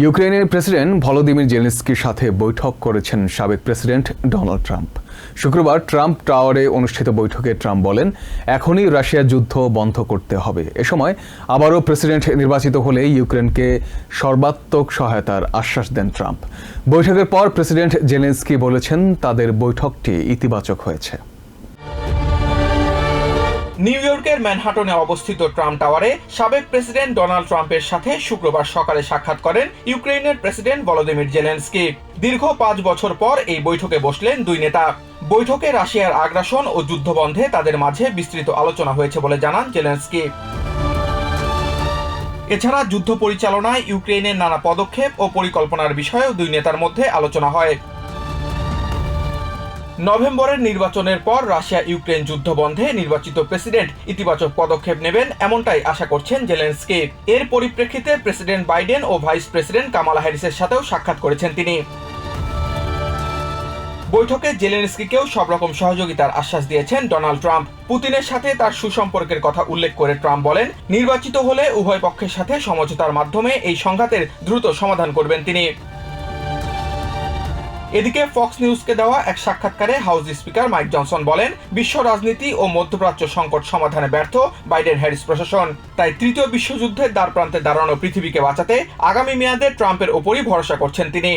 ইউক্রেনের president Volodymyr জেলেন্সকির সাথে বৈঠক করেছেন সাবেক প্রেসিডেন্ট ডোনাল্ড ট্রাম্প। শুক্রবার ট্রাম্প টাওয়ারে অনুষ্ঠিত বৈঠকে ট্রাম্প বলেন, এখনই রাশিয়ার যুদ্ধ বন্ধ করতে হবে। এ সময় আবারও প্রেসিডেন্ট নির্বাচিত হলে ইউক্রেনকে সর্বাত্মক সহায়তার আশ্বাস দেন ট্রাম্প। বৈঠকের পর প্রেসিডেন্ট জেলেন্সকি বলেছেন, তাদের বৈঠকটি ইতিবাচক হয়েছে। নিউ ইয়র্কের ম্যানহাটনে অবস্থিত ট্রাম্প টাওয়ারে সাবেক প্রেসিডেন্ট ডোনাল্ড ট্রাম্পের সাথে শুক্রবার সকালে সাক্ষাৎ করেন ইউক্রেনের প্রেসিডেন্ট ভলোদিমির জেলেন্সকি। দীর্ঘ পাঁচ বছর পর এই বৈঠকে বসলেন দুই নেতা। বৈঠকে রাশিয়ার আগ্রাসন ও যুদ্ধবন্ধে তাদের মাঝে বিস্তৃত আলোচনা হয়েছে বলে জানান জেলেন্সকি। এছাড়া যুদ্ধ পরিচালনায় ইউক্রেনের নানা পদক্ষেপ ও পরিকল্পনার বিষয়েও দুই নেতার মধ্যে আলোচনা হয়। নভেম্বরের নির্বাচনের পর রাশিয়া ইউক্রেন যুদ্ধ বন্ধে নির্বাচিত প্রেসিডেন্ট ইতিবাচক পদক্ষেপ নেবেন এমনটাই আশা করছেন জেলেন্সকি। এর পরিপ্রেক্ষিতে প্রেসিডেন্ট বাইডেন ও ভাইস প্রেসিডেন্ট কামালা হ্যারিসের সাথেও সাক্ষাৎ করেছেন তিনি। বৈঠকে জেলেনস্কিকেও সব রকম সহযোগিতার আশ্বাস দিয়েছেন ডোনাল্ড ট্রাম্প। পুতিনের সাথে তার সুসম্পর্কের কথা উল্লেখ করে ট্রাম্প বলেন, নির্বাচিত হলে উভয় পক্ষের সাথে সমঝোতার মাধ্যমে এই সংঘাতের দ্রুত সমাধান করবেন তিনি। এদিকে ফক্স নিউজকে দেওয়া এক সাক্ষাৎকারে হাউস স্পিকার মাইক জনসন বলেন, বিশ্ব রাজনীতি ও মধ্যপ্রাচ্য সংকট সমাধানে ব্যর্থ বাইডেন হ্যারিস প্রশাসন। তাই তৃতীয় বিশ্বযুদ্ধের দ্বার প্রান্তে দাঁড়ানো পৃথিবীকে বাঁচাতে আগামী মেয়াদে ট্রাম্পের ওপরই ভরসা করছেন তিনি।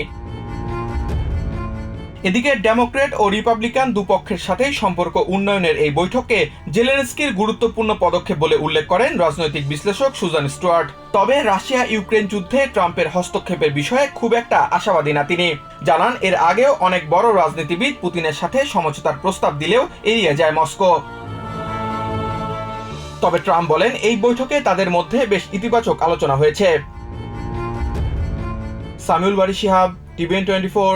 এদিকে ডেমোক্রেট ও রিপাবলিকান দুপক্ষের সাথেই সম্পর্ক উন্নয়নের এই বৈঠককে জেলেনস্কির গুরুত্বপূর্ণ পদক্ষেপ বলে উল্লেখ করেন রাজনৈতিক বিশ্লেষক সুজান স্টুয়ার্ট। তবে রাশিয়া ইউক্রেন যুদ্ধে ট্রাম্পের হস্তক্ষেপের বিষয়ে খুব একটা আশাবাদী না তিনি। জানান, এর আগেও অনেক বড় রাজনীতিবিদ পুতিনের সাথে সমঝোতার প্রস্তাব দিলেও এড়িয়ে যায় মস্কো। তবে ট্রাম্প বলেন, এই বৈঠকে তাদের মধ্যে বেশ ইতিবাচক আলোচনা হয়েছে। Samiul Bari Shihab, TVN twenty four.